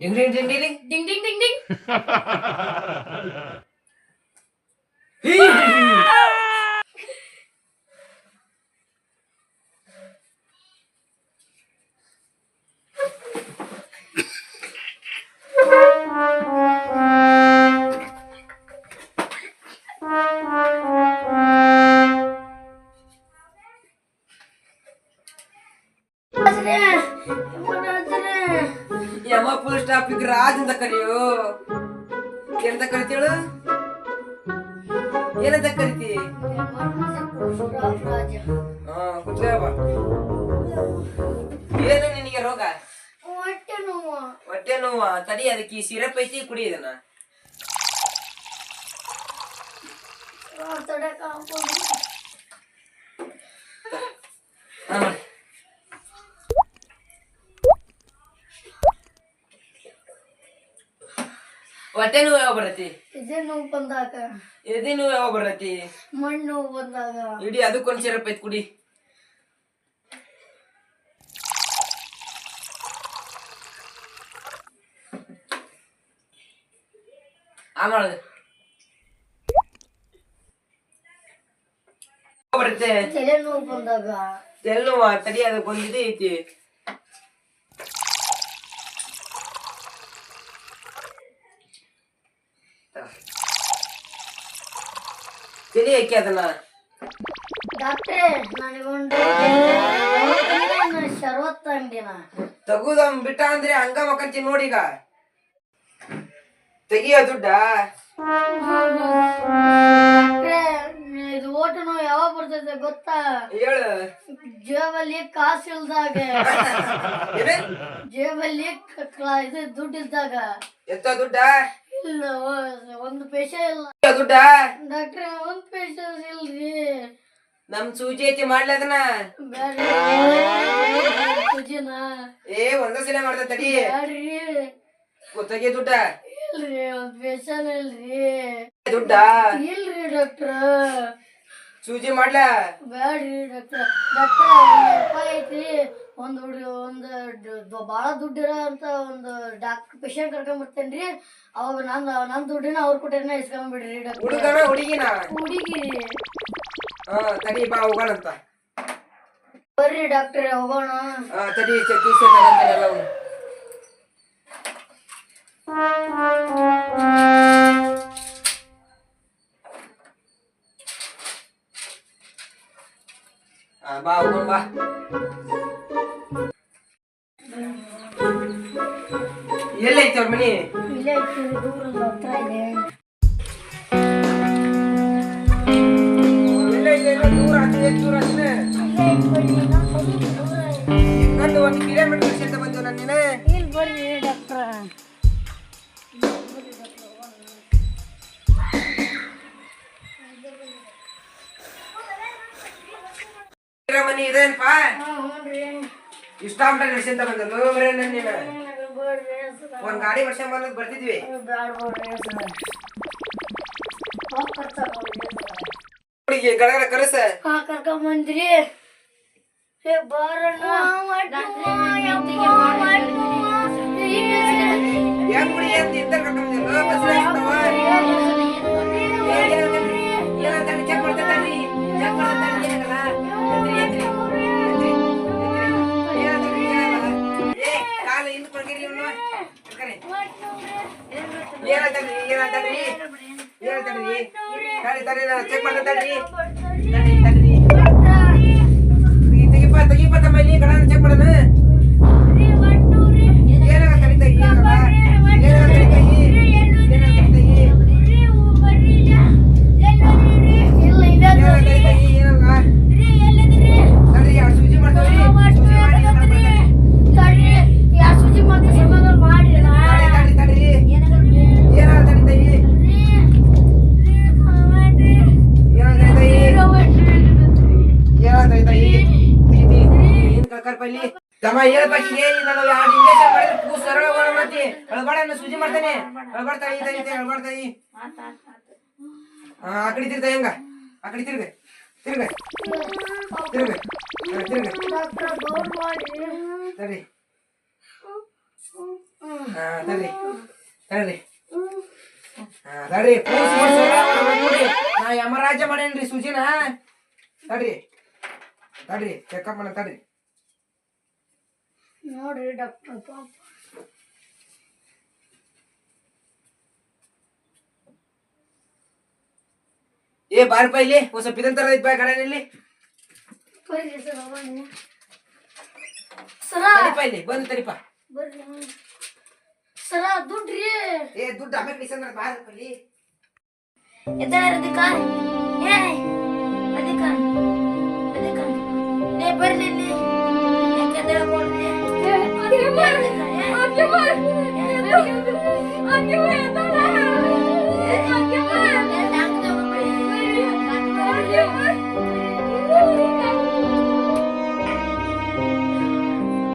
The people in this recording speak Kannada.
叮叮叮叮叮叮叮叮叮叮 ಫುಲ್ ಸ್ಟಾಪ್ ಈಗ ರಾಜ್ ಅಂತ ಕರಿಯು. ಏನಂತ ಕರಿತೀಳು ಏನಂತ ಕರಿತಿ? ಹಾ ಏನು ನಿನಗೆ ರೋಗ? ಹೊಟ್ಟೆ ನೋವು. ಹೊಟ್ಟೆ ನೋವು? ತಡಿ ಅದಕ್ಕೆ ಈ ಸಿರಪ್ ಐತಿ ಕುಡಿ ಇದನ್ನ. ತಡಕ ಹೊಟ್ಟೆ ನೋವು ಯಾವ ಬರತಿ ಇದೇ ನೋವು ಬಂದಾಗ. ಎದೆ ನೋವು ಯಾವ ಬರತಿ ಮಣ್ಣು ನೋವು ಬಂದಾಗ. ಇಡಿ ಅದಕ್ಕೊಂದ್ ಸಿರಪ್ ಐತಿ ಕುಡಿ. ಆ ಮಾಡೋದು. ಬರುತ್ತೆ? ತಲೆ ನೋವು ಬಂದಾಗ. ತೆಲ್ಲುವ ತಡಿ ಅದಕ್ಕೊಂದು ಇದು ಐತಿ. ಹಾಕಿ ಅದನ್ನ? ಡಾಕ್ಟ್ರೇ ನನಗೊಂದು ಶರವತ್ತ ಅಂಗಡಿನ. ತಗುದಮ್ ಬಿಟ್ಟ ಅಂದ್ರೆ ಹಂಗ ಮಕ್ಕಂತಿ ನೋಡೀಗ. ತೆಗಿಯ ದುಡ್ಡ? ಡಾಕ್ಟ್ರೇ ಇದು ಓಟು ನೋವು ಯಾವಾಗ ಬರ್ತೈತೆ ಗೊತ್ತಾ? ಹೇಳು. ಜೇಬಲ್ಲಿ ಕಾಸು ಇಲ್ದಾಗ. ಜೇಬಲ್ಲಿ ಕ- ಕ- ಇದು ದುಡ್ಡು ಇಲ್ದಾಗ. ಎತ್ತ ದುಡ್ಡ? ಒಂದು ಪೈಸೆ ಇಲ್ಲ. ದುಡ್ಡ ಡಾಕ್ಟ್ರ ಒಂದ್ ಪೈಸೆ ಇಲ್ರಿ. ನಮ್ ಸೂಜಿ ಐತಿ ಮಾಡ್ಲಿ ಅದನ್ನ? ಬ್ಯಾಡ್ರಿ. ಏ ಒಂದ ಸಲ ಮಾಡ್ದ ತಡಿ. ಬ್ಯಾಡ್ರಿ. ತೆಗಿ ದುಡ್ಡ ಇಲ್ರಿ ಒಂದ್ ಪೈಸೆ ಇಲ್ರಿ. ದುಡ್ಡ ಇಲ್ರಿ ಡಾಕ್ಟ್ರ ಸೂಜಿ ಮಾಡ್ಲಾ? ಬ್ಯಾಡ್ರಿ ಡಾಕ್ಟ್ರ ಡಾಕ್ಟ್ರ ಐತಿ ಒಂದ್ ಒಂದು ಬಹಳ ದುಡ್ಡಿರೋಂತ ದ- ಬಾಳ ಅಂತ ಒಂದು ಡಾಕ್ಟರ್ ಪೇಷಂಟ್ ಕರ್ಕೊಂಡ್ ಬರ್ತೇನ್ರಿ ಅವಾಗ ನನ್ನ ನನ್ ದುಡ್ಡಿನ ಅವ್ರ ಕೊಟ್ಟೇನ ಇಸ್ಕೊಂಡ್ಬಿಡ್ರಿ ಹುಡುಗನ ಹುಡುಗಿನ? ಹುಡುಗಿ. ತಡಿ ಬಾ ಹೋಗೋಣಂತ ಬರ್ರಿ ಡಾಕ್ಟರ್ ಹೋಗೋಣ. ತಡಿ ಚಿಕಿತ್ಸೆ ಅವ್ನು. ಬಾ ಹೋಗೋಣ ಬಾ. ಎಲ್ಲೈತೆ ಅವ್ರ ಮನಿ? ಐತಿ ದೂರದ ಹತ್ರ ಇದೆ. ದೂರ ಹತ್ತಿದೆ ದೂರ ಹತ್ತಿದೆ ನಂದು ಒಂದು ಕಿಲೋಮೀಟರ್ ಸೇರ್ತ ಬಂದು ನಾನು ನೀನೆ ಇಲ್ಲಿ ಬರ್ರಿ ಡಾಕ್ಟ್ರ. ಮನಿ ಇಷ್ಟ ಅಂತ ನಡೆಸಿಂತ ಬಂದಲ್ಲ ಒಂದ್ ಗಾಡಿ ವರ್ಷ ಬಂದ್ ಬರ್ತಿದ್ವಿ. ಗಡಗಡ ಕರೆಸ. ಕರ್ಕೊಂಬಂದ್ರಿ ಬಾರಣ್ಣ. ಏನಾಗ್ತದ್ರಿ ಏನಾಗ್ತದ್ರಿ ಏನಾಗ್ತದ್ರಿ ತಡಿ ತಡಿ ಚೆಕ್ ಮಾಡ್ರಿ ತಮ್ಮ ಹೇಳ್ಬೇಕಿಗೆ ನಾನು ಎರಡು ಇಂಜೆಕ್ಷನ್ ಮಾಡಿದ್ರೆ? ಪೂ ಸರಳ ಒಳಬಡ್ತಿ ಒಳಬಡ ಸುಜಿ ಮಾಡ್ತೇನೆ. ಒಳಬಡ್ತಾಯಿ ತಾಯಿ ತಾಯಿ ಒಳಬಡ್ತಾಯಿ ಆ ಕಡೆ ತಿರ್ಗ, ಹೆಂಗ? ಆ ತಿರ್ಗ ತಿರ್ಗ ತಿರ್ಗ ತಿರ್ಗ. ತರ್ರಿ. ಹಾ ತರ್ರಿ ತರ್ರಿ. ಹಾ ತರ್ರಿ ಪೂಸ್ ಮಾಡ್ಸಿ ನಾ ಯಮರಾಜ ಮಾಡೇನ್ರಿ ಸೂಜಿನ. ತಡ್ರಿ ತಡ್ರಿ ಚೆಕಪ್ ಮಾಡ ತಡ್ರಿ. ನೋಡ್ರಿ ಡಾಕ್ಟರ್ ಪಾಪ ಏ ಬಾರಪ್ಪ ಇಲ್ಲಿ ಒಂದ್ ಸ್ವಲ್ಪ ಇದಂತರ ಐತ್ ಬಾ ಕಡೆಯಲ್ಲಿ ಬರ್ರಿ ಸರ್ ಬನ್ನಿ ಸರ ತಡಿಪ ಇಲ್ಲಿ ಬಂದು ತಡಿಪ ಬರ್ರಿ ಸರ ದುಡ್ಡ್ರಿ ಏ ದುಡ್ಡು ಆಮೇಲೆ ಕಿಸಂದ್ರ ಬಾರಪ್ಪ ಇಲ್ಲಿ ಎದ್ದೇಳ ರದಿಕ ಏ ರದಿಕ ರದಿಕ ಲೇ ಬರ್ಲಿ ಇಲ್ಲಿ ಯಾಕೆ ಎದ್ದೇಳಕ್ ಹೋದ್ರಿ? ರದಿಕ, ಏ? ಏ?